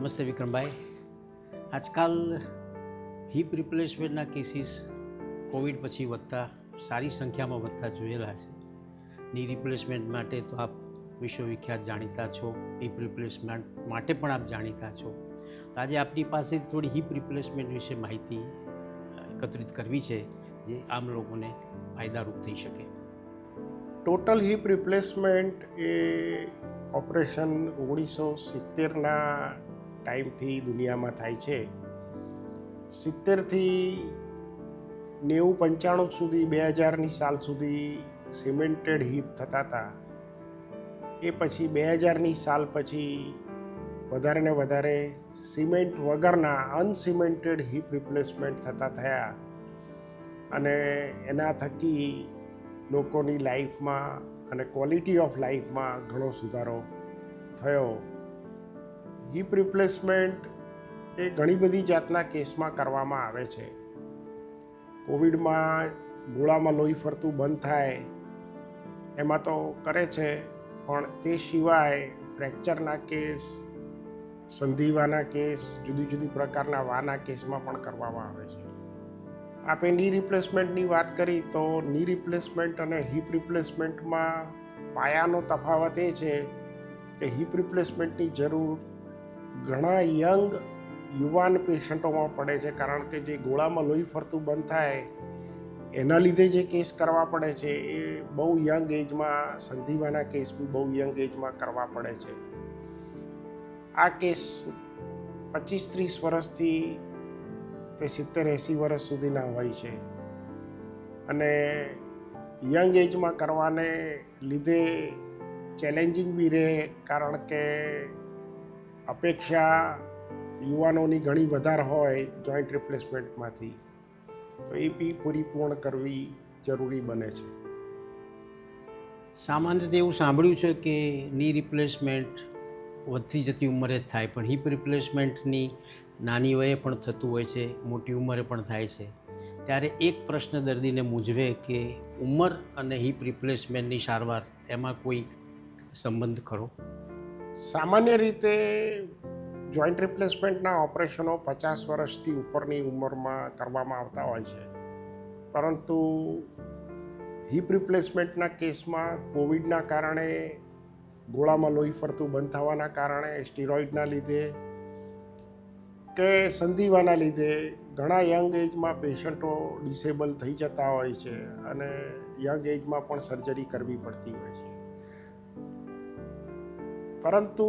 નમસ્તે વિક્રમભાઈ. આજકાલ heap રિપ્લેસમેન્ટના cases Covid પછી વધતા, સારી સંખ્યામાં વધતા જોયેલા છે. ની રિપ્લેસમેન્ટ માટે તો આપ વિશ્વવિખ્યાત જાણીતા છો હિપ રિપ્લેસમેન્ટ માટે પણ આપ જાણીતા છો. તો આજે આપની પાસે થોડી હિપ રિપ્લેસમેન્ટ વિશે માહિતી એકત્રિત કરવી છે, જે આમ લોકોને ફાયદારૂપ થઈ શકે. ટોટલ હિપ રિપ્લેસમેન્ટ એ ઓપરેશન ઓગણીસો સિત્તેરના ટાઈમથી દુનિયામાં થાય છે. સિત્તેરથી નેવું પંચાણું સુધી, બે હજારની સાલ સુધી સિમેન્ટેડ હિપ થતા હતા. એ પછી બે હજારની સાલ પછી વધારે ને વધારે સિમેન્ટ વગરના અનસિમેન્ટેડ હિપ રિપ્લેસમેન્ટ થતા થયા. અને એના થકી લોકોની લાઈફમાં અને ક્વોલિટી ઓફ લાઈફમાં ઘણો સુધારો થયો. હિપ રિપ્લેસમેન્ટ એ ઘણી બધી જાતના કેસમાં કરવામાં આવે છે. કોવિડમાં ગોળામાં લોહી ફરતું બંધ થાય, એમાં તો કરે છે, પણ તે સિવાય ફ્રેક્ચરના કેસ, સંધિવાના કેસ, જુદી જુદી પ્રકારના વાના કેસમાં પણ કરવામાં આવે છે. આપણે ની રિપ્લેસમેન્ટની વાત કરી તો ની રિપ્લેસમેન્ટ અને હિપ રિપ્લેસમેન્ટમાં પાયાનો તફાવત એ છે કે હિપ રિપ્લેસમેન્ટની જરૂર ઘણા યંગ યુવાન પેશન્ટોમાં પડે છે. કારણ કે જે ગોળામાં લોહી ફરતું બંધ થાય, એના લીધે જે કેસ કરવા પડે છે, એ બહુ યંગ એજમાં, સંધિવાના કેસ બી બહુ યંગ એજમાં કરવા પડે છે. આ કેસ પચીસ ત્રીસ વર્ષથી તે સિત્તેર એંસી વર્ષ સુધીના હોય છે. અને યંગ એજમાં કરવાને લીધે ચેલેન્જિંગ બી રહે, કારણ કે અપેક્ષા યુવાનોની ઘણી વધારે હોય જોઈન્ટ રિપ્લેસમેન્ટમાંથી તો એ બી પૂરી કરવી જરૂરી બને છે. સામાન્ય રીતે એવું સાંભળ્યું છે કે ની રિપ્લેસમેન્ટ વધતી જતી ઉંમરે જ થાય, પણ હિપ રિપ્લેસમેન્ટની નાની વયે પણ થતું હોય છે, મોટી ઉંમરે પણ થાય છે. ત્યારે એક પ્રશ્ન દર્દીને મૂંઝવે કે ઉંમર અને હિપ રિપ્લેસમેન્ટની સારવાર એમાં કોઈ સંબંધ ખરો? સામાન્ય રીતે જોઈન્ટ રિપ્લેસમેન્ટના ઓપરેશનો પચાસ વર્ષથી ઉપરની ઉંમરમાં કરવામાં આવતા હોય છે. પરંતુ હિપ રિપ્લેસમેન્ટના કેસમાં કોવિડના કારણે, ગોળામાં લોહી ફરતું બંધ થવાના કારણે સ્ટીરોઇડના લીધે કે સંધિવાના લીધે ઘણા યંગ એજમાં પેશન્ટો ડિસેબલ થઈ જતા હોય છે અને યંગ એજમાં પણ સર્જરી કરવી પડતી હોય છે. પરંતુ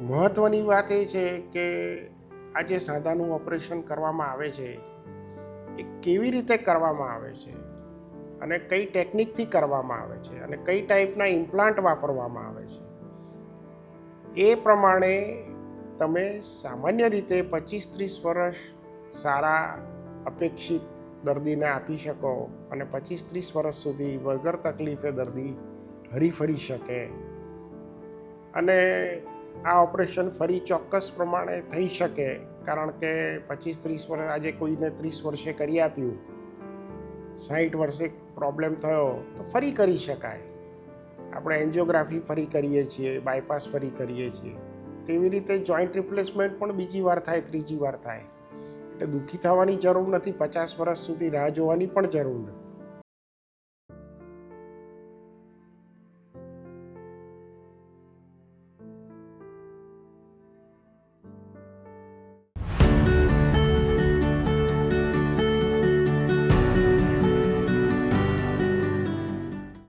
મહત્ત્વની વાત એ છે કે આ જે સાંધાનું ઓપરેશન કરવામાં આવે છે, એ કેવી રીતે કરવામાં આવે છે અને કઈ ટેકનિકથી કરવામાં આવે છે અને કઈ ટાઈપના ઇમ્પ્લાન્ટ વાપરવામાં આવે છે, એ પ્રમાણે તમે સામાન્ય રીતે પચીસ ત્રીસ વર્ષ સારા અપેક્ષિત દર્દીને આપી શકો અને પચીસ ત્રીસ વર્ષ સુધી વગર તકલીફે દર્દી હરીફરી શકે. અને આ ઓપરેશન ફરી ચોક્કસ પ્રમાણે થઈ શકે, કારણ કે પચીસ ત્રીસ વર્ષ, આજે કોઈને ત્રીસ વર્ષે કરી આપ્યું સાહીઠ વર્ષે પ્રોબ્લેમ થયો, તો ફરી કરી શકાય. આપણે એન્જિયોગ્રાફી ફરી કરીએ છીએ બાયપાસ ફરી કરીએ છીએ. તેવી રીતે જોઈન્ટ રિપ્લેસમેન્ટ પણ બીજી વાર થાય, ત્રીજી વાર થાય. એટલે દુઃખી થવાની જરૂર નથી, પચાસ વર્ષ સુધી રાહ જોવાની પણ જરૂર નથી.